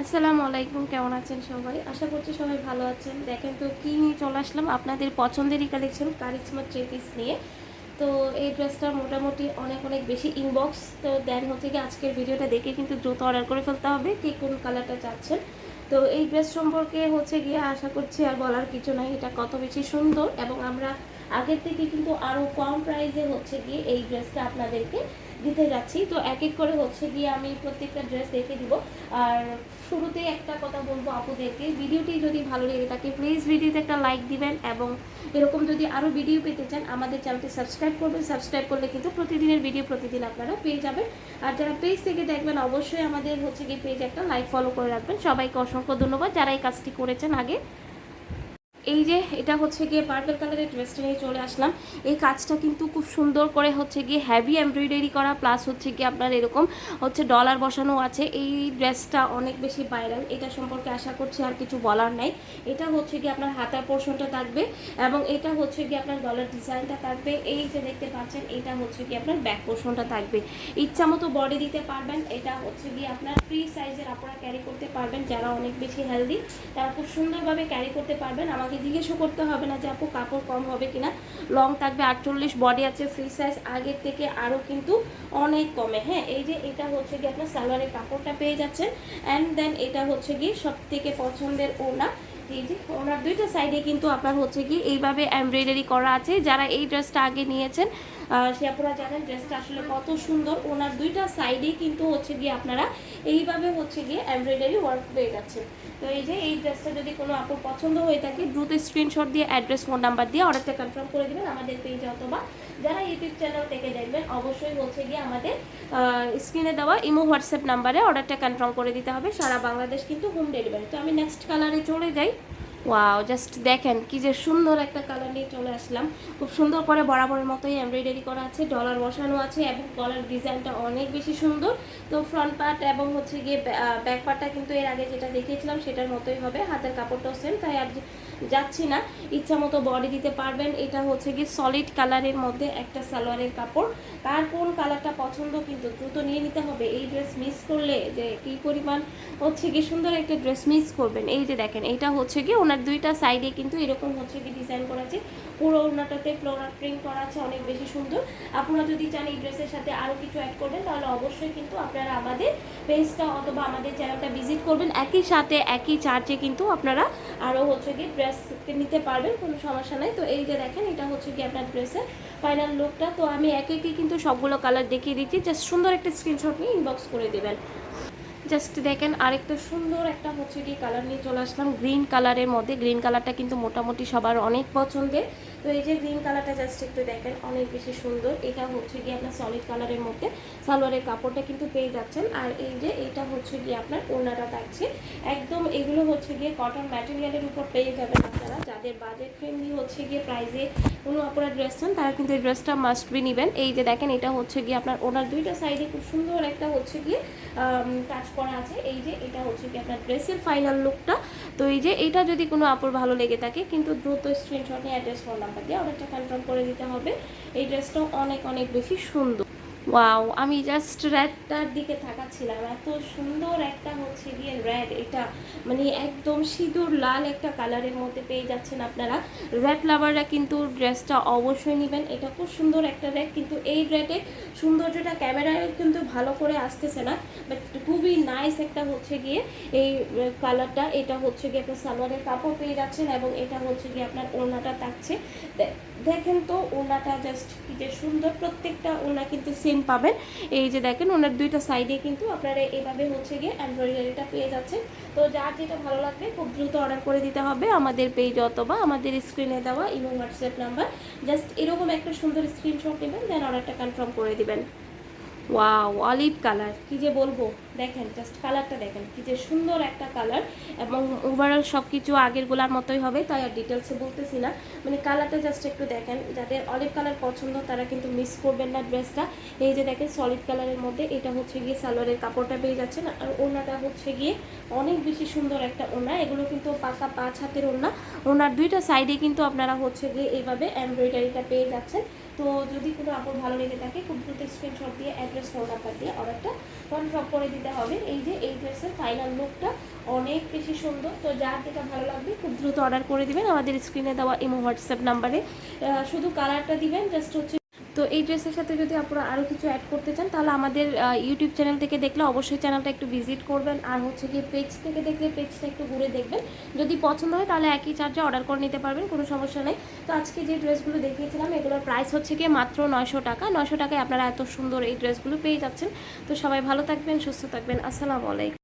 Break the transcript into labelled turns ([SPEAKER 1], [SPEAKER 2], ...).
[SPEAKER 1] আসসালামু আলাইকুম, কেমন আছেন সবাই? আশা করছি সবাই ভালো আছেন। দেখেন তো কী নিয়ে চলে আসলাম? আপনাদের পছন্দেরই কালেকশন কারিজমা থ্রি পিস নিয়ে। তো এই ড্রেসটা মোটামুটি অনেক অনেক বেশি ইনবক্স তো দেন হচ্ছে কি আজকের ভিডিওটা দেখে কিন্তু দ্রুত অর্ডার করে ফেলতে হবে কে কোন কালারটা চাচ্ছেন। তো এই ড্রেস সম্পর্কে হচ্ছে গিয়ে আশা করছি আর বলার কিছু নাই, এটা কত বেশি সুন্দর। এবং আমরা আগের থেকে কিন্তু আরও কম প্রাইসে হচ্ছে গিয়ে এই ড্রেসটা আপনাদেরকে দিতে যাচ্ছি। তো এক এক করে হচ্ছে গিয়ে আমি প্রত্যেকটা ড্রেস দেখে দিব। আর শুরুতেই একটা কথা বলব আপুদেরকে, ভিডিওটি যদি ভালো লেগে থাকে প্লিজ ভিডিওতে একটা লাইক দিবেন এবং এরকম যদি আরও ভিডিও পেতে চান, আমাদের চ্যানেলটি সাবস্ক্রাইব করবেন। সাবস্ক্রাইব করলে কিন্তু প্রতিদিনের ভিডিও প্রতিদিন আপনারা পেয়ে যাবেন। আর যারা পেজ থেকে দেখবেন, অবশ্যই আমাদের হচ্ছে গিয়ে পেজে একটা লাইক ফলো করে রাখবেন। সবাইকে অসংখ্য ধন্যবাদ যারা এই কাজটি করেছেন আগে। এই যে এটা হচ্ছে গিয়ে পার্পল কালারের ড্রেসটা নিয়ে চলে আসলাম। এই কাজটা কিন্তু খুব সুন্দর করে হচ্ছে গিয়ে হ্যাভি এমব্রয়ডারি করা প্লাস হচ্ছে গিয়ে আপনার এরকম হচ্ছে ডলার বসানো আছে। এই ড্রেসটা অনেক বেশি ভাইরাল এটা সম্পর্কে আশা করছি আর কিছু বলার নাই। এটা হচ্ছে গিয়ে আপনার হাতার পোর্শনটা থাকবে এবং এটা হচ্ছে গিয়ে আপনার ডলার ডিজাইনটা থাকবে। এই যে দেখতে পাচ্ছেন, এটা হচ্ছে গিয়ে আপনার ব্যাক পোর্শনটা থাকবে। ইচ্ছা মতো বডি দিতে পারবেন, এটা হচ্ছে গিয়ে আপনার ফ্রি সাইজের আপনারা ক্যারি করতে পারবেন। যারা অনেক বেশি হেলদি তারা খুব সুন্দরভাবে ক্যারি করতে পারবেন। আমাকে জিজ্ঞেসও করতে হবে না যে আপু কাপড় কম হবে কিনা। লং থাকবে আটচল্লিশ বডি আছে ফ্রি সাইজ আগের থেকে আরও কিন্তু অনেক কমে। হ্যাঁ এই যে এটা হচ্ছে গিয়ে আপনার সালোয়ারের কাপড়টা পেয়ে যাচ্ছেন। অ্যান্ড দেন এটা হচ্ছে গিয়ে সব থেকে পছন্দের ওনা এই যে ওনার দুইটা সাইডে কিন্তু আপনার হচ্ছে কি এইভাবে এমব্রয়ডারি করা আছে। যারা এই ড্রেসটা আগে নিয়েছেন সে আপনারা জানেন ড্রেসটা আসলে কত সুন্দর। ওনার দুইটা সাইডেই কিন্তু হচ্ছে গিয়ে আপনারা এইভাবে হচ্ছে গিয়ে এমব্রয়ডারি ওয়ার্ক পেয়ে যাচ্ছেন। তো এই যে এই ড্রেসটা যদি কোনো আপুর পছন্দ হয়ে থাকে দ্রুত স্ক্রিনশট দিয়ে অ্যাড্রেস ফোন নাম্বার দিয়ে অর্ডারটা কনফার্ম করে দেবেন আমাদের পেজে অথবা যারা ইউটিউব চ্যানেল থেকে দেখবেন, অবশ্যই হচ্ছে গিয়ে আমাদের স্ক্রিনে দেওয়া ইমো হোয়াটসঅ্যাপ নাম্বারে অর্ডারটা কনফার্ম করে দিতে হবে। সারা বাংলাদেশ কিন্তু হোম ডেলিভারি তো আমি নেক্সট কালারে চলে যাই। ওয়াও জাস্ট দেখেন কি যে সুন্দর একটা কালার নিয়ে চলে আসলাম। খুব সুন্দর করে বরাবরের মতোই এমব্রয়ডারি করা আছে ডলার বসানো আছে এবং গলার ডিজাইনটা অনেক বেশি সুন্দর। তো ফ্রন্ট পার্ট এবং হচ্ছে গিয়ে ব্যাক পার্টটা কিন্তু এর আগে যেটা দেখিয়েছিলাম সেটার মতোই হবে, হাতের কাপড়টাও সেম তাই আর যাচ্ছি না। ইচ্ছা মতো বডি দিতে পারবেন, এটা হচ্ছে গিয়ে সলিড কালারের মধ্যে একটা সালোয়ারের কাপড়। তার কোন কালারটা পছন্দ কিন্তু দ্রুত নিয়ে নিতে হবে। এই ড্রেস মিস করলে যে কী পরিমাণ হচ্ছে গিয়ে সুন্দর একটা ড্রেস মিস করবেন। এই যে দেখেন, এটা হচ্ছে গিয়ে ওনার দুইটা সাইডে কিন্তু এরকম হচ্ছে কি ডিজাইন করা আছে। পুরো ওনাটাতে ফ্লোরাল প্রিন্ট করা আছে, অনেক বেশি সুন্দর। আপনারা যদি চান এই ড্রেসের সাথে আরও কিছু অ্যাড করবেন, তাহলে অবশ্যই কিন্তু আপনারা আমাদের পেজটা অথবা আমাদের চ্যানেলটা ভিজিট করবেন। একই সাথে, একই চার্জে কিন্তু আপনারা আরও হচ্ছে গিয়ে ড্রেস নিতে পারবেন, কোনো সমস্যা নাই। তো এই যে দেখেন, এটা হচ্ছে কি আপনার ড্রেসের ফাইনাল লুকটা তো আমি একে একে কিন্তু সবগুলো কালার দেখিয়ে দিচ্ছি। জাস্ট সুন্দর একটা স্ক্রিনশট নিয়ে ইনবক্স করে দেবেন। জাস্ট দেখেন আরেকটা সুন্দর একটা হচ্ছে কি কালার নিয়ে চলে আসলাম। গ্রিন কালারের মধ্যে। গ্রিন কালারটা কিন্তু মোটামুটি সবার অনেক পছন্দের। তো এই যে গ্রিন কালারটা জাস্ট একটু দেখেন, অনেক বেশি সুন্দর। এটা হচ্ছে গিয়ে আপনার সলিড কালারের মধ্যে। সালোয়ারের কাপড়টা কিন্তু পেয়ে যাচ্ছেন। আর এই যে এটা হচ্ছে গিয়ে আপনার ওনাটা থাকছে। একদম এগুলো হচ্ছে গিয়ে কটন ম্যাটেরিয়ালের উপর পেয়ে যাবেন আপনারা। যাদের বাজেট ফ্রেন্ডলি হচ্ছে গিয়ে প্রাইজে কোনো আপনারা ড্রেস চান, তারা কিন্তু এই ড্রেসটা মাস্ট বি নেবেন। এই যে দেখেন, এটা হচ্ছে গিয়ে আপনার ওনার দুইটা সাইডে খুব সুন্দর একটা হচ্ছে গিয়ে কাজ করা আছে, এই যে এটা হচ্ছে কি আপনার ড্রেসের ফাইনাল লুকটা তো এই যে এটা যদি কোনো আপুর ভালো লেগে থাকে, কিন্তু দ্রুত স্ক্রিনশট নিয়ে অ্যাড্রেস ফোন নাম্বার দিয়ে অর্ডারটা কনফার্ম করে দিতে হবে। এই ড্রেসটাও অনেক অনেক বেশি সুন্দর। ওয়াও আমি জাস্ট রেডটার দিকে তাকাচ্ছিলাম। এত সুন্দর একটা হচ্ছে গিয়ে রেড এটা। মানে একদম সিঁদুর লাল একটা কালারের মধ্যে পেয়ে যাচ্ছেন আপনারা। রেড লাভাররা কিন্তু ড্রেসটা অবশ্যই নেবেন। এটা খুব সুন্দর একটা রেড কিন্তু এই রেডে সৌন্দর্যটা ক্যামেরায় কিন্তু ভালো করে আসতেছে না। বাট খুবই নাইস একটা হচ্ছে গিয়ে এই কালারটা এটা হচ্ছে গিয়ে আপনার সালোয়ারের কাপড় পেয়ে যাচ্ছেন এবং এটা হচ্ছে গিয়ে আপনার ওড়নাটা থাকছে। দেখেন তো, ওড়নাটা জাস্ট কি যে সুন্দর। প্রত্যেকটা ওড়না কিন্তু সেম পাবেন। এই যে দেখেন, ওনার দুইটা সাইডে কিন্তু আপনারা এইভাবে হচ্ছে গিয়ে এমব্রয়ডারিটা পেয়ে যাচ্ছেন। তো যার যেটা ভালো লাগবে, খুব দ্রুত অর্ডার করে দিতে হবে আমাদের পেজ অথবা আমাদের স্ক্রিনে দেওয়া ইমো হোয়াটসঅ্যাপ নাম্বার জাস্ট এরকম একটা সুন্দর স্ক্রিনশট নেবেন দেন অর্ডারটা কনফার্ম করে দিবেন। ওয়াও অলিভ কালার কী যে বলব। দেখেন জাস্ট কালারটা দেখেন, কি যে সুন্দর একটা কালার এবং ওভারঅল সব কিছু আগেরগুলার মতোই হবে, তাই আর ডিটেলসে বলতেছি না। মানে কালারটা জাস্ট একটু দেখেন, যাদের অলিভ কালার পছন্দ, তারা কিন্তু মিস করবেন না ড্রেসটা এই যে দেখেন সলিড কালারের মধ্যে এটা হচ্ছে গিয়ে সালোয়ারের কাপড়টা পেয়ে যাচ্ছেন। আর ওনাটা হচ্ছে গিয়ে অনেক বেশি সুন্দর একটা ওনা এগুলো কিন্তু পাকা পাঁচ হাতের ওনা ওনার দুইটা সাইডে কিন্তু আপনারা হচ্ছে গিয়ে এইভাবে এমব্রয়ডারিটা পেয়ে যাচ্ছেন। তো যদি কোনো আপুর ভালো লেগে থাকে, খুব দ্রুত স্ক্রিনশট দিয়ে অ্যাড্রেস ফোন নাম্বার দিয়ে অর্ডারটা কনফার্ম করে দিতে হবে। এই যে এই ড্রেসের ফাইনাল লুকটা অনেক বেশি সুন্দর। তো যার যেটা ভালো লাগবে খুব দ্রুত অর্ডার করে দিবেন। আমাদের স্ক্রিনে দেওয়া ইমো হোয়াটসঅ্যাপ নাম্বারে শুধু কালারটা দিবেন জাস্ট হচ্ছে তো এই ড্রেসের সাথে যদি আপনারা আরও কিছু অ্যাড করতে চান, তাহলে আমাদের ইউটিউব চ্যানেল থেকে দেখলে অবশ্যই চ্যানেলটা একটু ভিজিট করবেন। আর হচ্ছে গিয়ে পেজ থেকে দেখলে পেজটা একটু ঘুরে দেখবেন। যদি পছন্দ হয়, তাহলে একই চার্জে অর্ডার করে নিতে পারবেন, কোনো সমস্যা নেই। তো আজকে যে ড্রেসগুলো দেখিয়েছিলাম, এগুলোর প্রাইস হচ্ছে গিয়ে মাত্র নয়শো টাকা। নয়শো টাকায় আপনারা এত সুন্দর এই ড্রেসগুলো পেয়ে যাচ্ছেন। তো সবাই ভালো থাকবেন, সুস্থ থাকবেন। আসসালামু আলাইকুম।